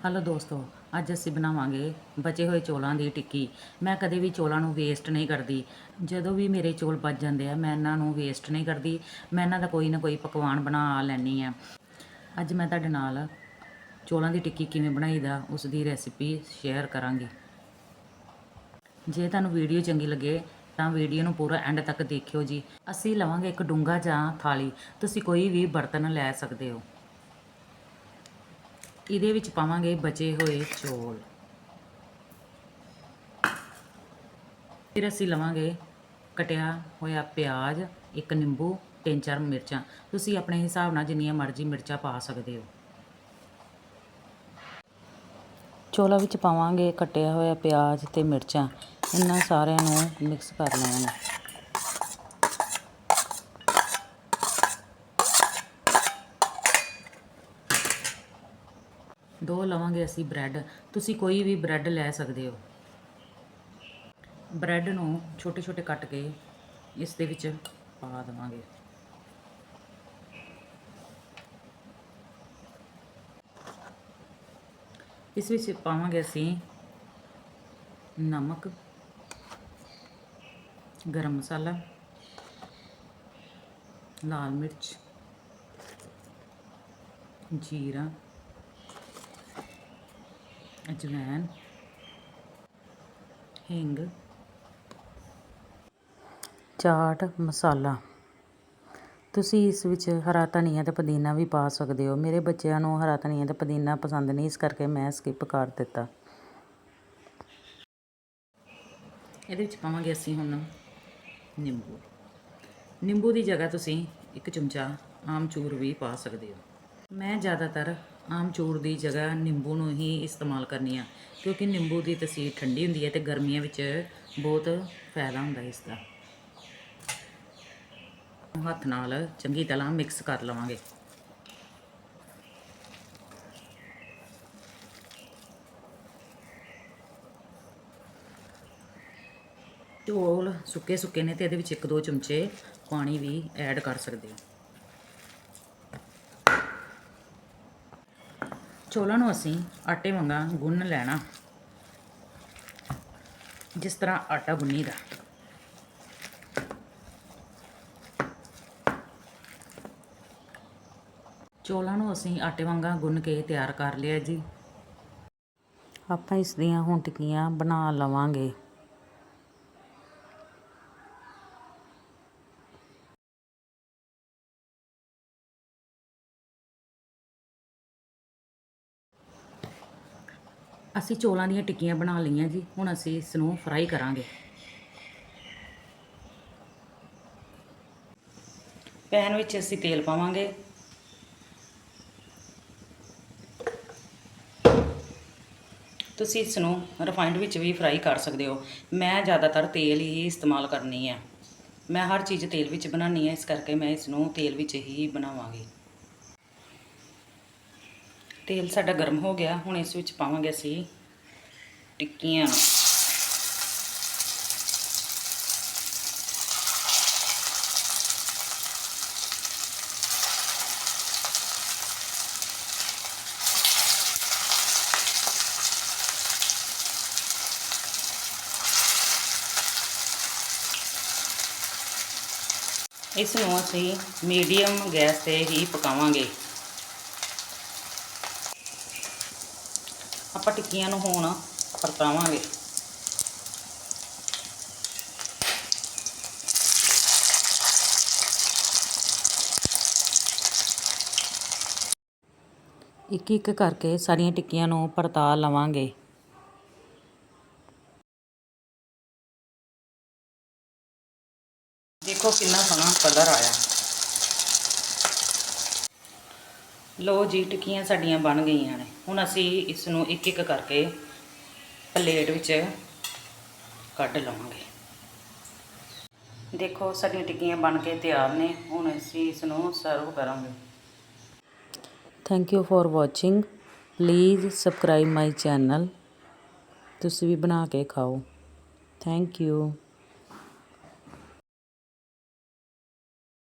Hello ਦੋਸਤੋ, ਅੱਜ ਅਸੀਂ ਬਣਾਵਾਂਗੇ ਬਚੇ ਹੋਏ ਚੋਲਾਂ ਦੀ ਟਿੱਕੀ। ਮੈਂ ਕਦੇ ਵੀ ਚੋਲਾਂ ਨੂੰ ਵੇਸਟ ਨਹੀਂ ਕਰਦੀ। ਜਦੋਂ ਵੀ ਮੇਰੇ ਚੋਲ ਬਚ ਜਾਂਦੇ ਆ, ਮੈਂ ਇਹਨਾਂ ਨੂੰ ਵੇਸਟ ਨਹੀਂ ਕਰਦੀ। ਮੈਂ ਇਹਨਾਂ ਦਾ ਕੋਈ ਨਾ ਕੋਈ ਪਕਵਾਨ ਬਣਾ ਲੈਣੀ ਆ ਅੱਜ ਮੈਂ ਤੁਹਾਡੇ ਨਾਲ ਚੋਲਾਂ ਦੀ ਟਿੱਕੀ ਕਿਵੇਂ ਬਣਾਈਦਾ ਉਸ ਦੀ ਰੈਸਿਪੀ ਸ਼ੇਅਰ ਕਰਾਂਗੀ। ਜੇ ਤੁਹਾਨੂੰ ਵੀਡੀਓ ਚੰਗੀ ਲੱਗੇ, ਤਾਂ ਵੀਡੀਓ ਨੂੰ ਪੂਰਾ ਐਂਡ ਤੱਕ ਦੇਖਿਓ ਜੀ। ਅਸੀਂ ਲਵਾਂਗੇ ਇੱਕ ਡੂੰਗਾ ਜਾਂ ਥਾਲੀ। ਤੁਸੀਂ ਕੋਈ ਵੀ ਬਰਤਨ ਲੈ ਸਕਦੇ ਹੋ। ਇਹਦੇ ਵਿੱਚ ਪਾਵਾਂਗੇ ਬਚੇ ਹੋਏ ਚੌਲ। ਫਿਰ ਅਸੀਂ ਲਵਾਂਗੇ ਕਟਿਆ ਹੋਇਆ ਪਿਆਜ਼, ਇੱਕ ਨਿੰਬੂ, ਤਿੰਨ ਚਾਰ ਮਿਰਚਾਂ। ਤੁਸੀਂ ਆਪਣੇ ਹਿਸਾਬ ਨਾਲ ਜਿੰਨੀਆਂ ਮਰਜ਼ੀ ਮਿਰਚਾਂ ਪਾ ਸਕਦੇ ਹੋ। ਚੋਲਾ ਵਿੱਚ ਪਾਵਾਂਗੇ ਕਟਿਆ ਹੋਇਆ ਪਿਆਜ਼ ਤੇ ਮਿਰਚਾਂ। ਇਹਨਾਂ ਸਾਰਿਆਂ ਨੂੰ ਮਿਕਸ ਕਰ ਲੈਣਾ। ਦੋ ਲਵਾਂਗੇ ਅਸੀਂ ਬ੍ਰੈਡ। ਤੁਸੀਂ ਕੋਈ ਵੀ ਬ੍ਰੈਡ ਲੈ ਸਕਦੇ ਹੋ। ਬ੍ਰੈਡ ਨੂੰ ਛੋਟੇ ਛੋਟੇ ਕੱਟ ਕੇ ਇਸ ਦੇ ਵਿੱਚ ਪਾ ਦੇਵਾਂਗੇ। ਇਸ ਵਿੱਚ ਪਾਵਾਂਗੇ ਅਸੀਂ ਨਮਕ, ਗਰਮ ਮਸਾਲਾ, ਲਾਲ ਮਿਰਚ, ਜੀਰਾ ਅਜਵਾਇਣ ਹਿੰਗ। ਚਾਟ ਮਸਾਲਾ। ਤੁਸੀਂ ਇਸ ਵਿੱਚ ਹਰਾ ਧਨੀਆ ਤੇ ਪੁਦੀਨਾ ਵੀ ਪਾ ਸਕਦੇ ਹੋ। ਮੇਰੇ ਬੱਚਿਆਂ ਨੂੰ ਹਰਾ ਧਨੀਆ ਤੇ ਪੁਦੀਨਾ ਪਸੰਦ ਨਹੀਂ ਇਸ ਕਰਕੇ ਮੈਂ ਸਕਿਪ ਕਰ ਦਿੱਤਾ। ਇਹਦੇ ਵਿੱਚ ਪਾਵਾਂਗੇ ਅਸੀਂ ਹੁਣ ਨਿੰਬੂ। ਨਿੰਬੂ ਦੀ ਜਗ੍ਹਾ ਤੁਸੀਂ ਇੱਕ ਚਮਚਾ ਆਮਚੂਰ ਵੀ ਪਾ ਸਕਦੇ ਹੋ। ਮੈਂ ਜ਼ਿਆਦਾਤਰ ਆਮਚੂਰ ਦੀ ਜਗ੍ਹਾ ਨਿੰਬੂ ਨੂੰ ਹੀ ਇਸਤੇਮਾਲ ਕਰਨੀ ਆ, ਕਿਉਂਕਿ ਨਿੰਬੂ ਦੀ ਤਸੀਰ ਠੰਡੀ ਹੁੰਦੀ ਹੈ ਤੇ ਗਰਮੀਆਂ ਵਿੱਚ ਬਹੁਤ ਫਾਇਦਾ ਹੁੰਦਾ ਇਸ ਦਾ। ਹੱਥ ਨਾਲ ਚੰਗੀ ਤਰ੍ਹਾਂ ਮਿਕਸ ਕਰ ਲਵਾਂਗੇ। ਚੌਲ ਸੁੱਕੇ ਸੁੱਕੇ ਨੇ ਤੇ ਇਹਦੇ ਵਿੱਚ ਇੱਕ ਦੋ ਚਮਚੇ ਪਾਣੀ ਵੀ ਐਡ ਕਰ ਸਕਦੇ ਹੋ ਚੋਲਾਂ ਨੂੰ ਅਸੀਂ ਆਟੇ ਵਾਂਗਾ ਗੁੰਨ ਲੈਣਾ। ਜਿਸ ਤਰ੍ਹਾਂ ਆਟਾ ਗੁੰਨੀਦਾ। ਚੋਲਾਂ ਨੂੰ ਅਸੀਂ ਆਟੇ ਵਾਂਗਾ ਗੁੰਨ ਕੇ ਤਿਆਰ ਕਰ ਲਿਆ ਜੀ। ਆਪਾਂ ਇਸ ਦੀਆਂ ਹੁਣ ਟਿੱਕੀਆਂ ਬਣਾ ਲਵਾਂਗੇ। ਅਸੀਂ ਚੋਲਾਂ ਦੀਆਂ ਟਿੱਕੀਆਂ ਬਣਾ ਲਈਆਂ ਜੀ, ਹੁਣ ਅਸੀਂ ਇਸ ਨੂੰ ਫਰਾਈ ਕਰਾਂਗੇ। ਪੈਨ ਵਿੱਚ ਅਸੀਂ ਤੇਲ ਪਾਵਾਂਗੇ। ਤੁਸੀਂ ਇਸ ਨੂੰ ਰਿਫਾਈਂਡ ਵਿੱਚ ਵੀ ਫਰਾਈ ਕਰ ਸਕਦੇ ਹੋ। ਮੈਂ ਜ਼ਿਆਦਾਤਰ ਤੇਲ ਹੀ ਇਸਤੇਮਾਲ ਕਰਨੀ ਹੈ ਮੈਂ ਹਰ ਚੀਜ਼ ਤੇਲ ਵਿੱਚ ਬਣਾਉਣੀ ਹੈ, ਇਸ ਕਰਕੇ ਮੈਂ ਇਸ ਨੂੰ ਤੇਲ ਵਿੱਚ ਹੀ ਬਣਾਵਾਂਗੀ। ਤੇਲ ਸਾਡਾ ਗਰਮ ਹੋ ਗਿਆ, ਹੁਣ ਇਸ ਵਿੱਚ ਪਾਵਾਂਗੇ ਅਸੀਂ ਟਿੱਕੀਆਂ। ਇਸ ਨੂੰ ਅਸੀਂ ਮੀਡੀਅਮ ਗੈਸ ਤੇ ਹੀ ਪਕਾਵਾਂਗੇ। ਆਪਾਂ ਟਿੱਕੀਆਂ ਨੂੰ ਹੁਣ ਪਰਤਾਵਾਂਗੇ। ਇੱਕ ਇੱਕ ਕਰਕੇ ਸਾਰੀਆਂ ਟਿੱਕੀਆਂ ਨੂੰ ਪਰਤਾ ਲਵਾਂਗੇ। ਦੇਖੋ ਕਿੰਨਾ ਸੋਹਣਾ ਕਲਰ ਆਇਆ। ਲੋ ਜੀ, ਟਿੱਕੀਆਂ ਸਾਡੀਆਂ ਬਣ ਗਈਆਂ ਨੇ। ਹੁਣ ਅਸੀਂ ਇਸ ਨੂੰ ਇੱਕ ਇੱਕ ਕਰਕੇ ਪਲੇਟ ਵਿੱਚ ਕੱਢ ਲਵਾਂਗੇ। ਦੇਖੋ, ਸਾਡੀਆਂ ਟਿੱਕੀਆਂ ਬਣ ਕੇ ਤਿਆਰ ਨੇ। ਹੁਣ ਅਸੀਂ ਇਸ ਨੂੰ ਸਰਵ ਕਰਾਂਗੇ। Thank you for watching please subscribe my channel ਤੁਸੀਂ ਵੀ ਬਣਾ ਕੇ ਖਾਓ। Thank you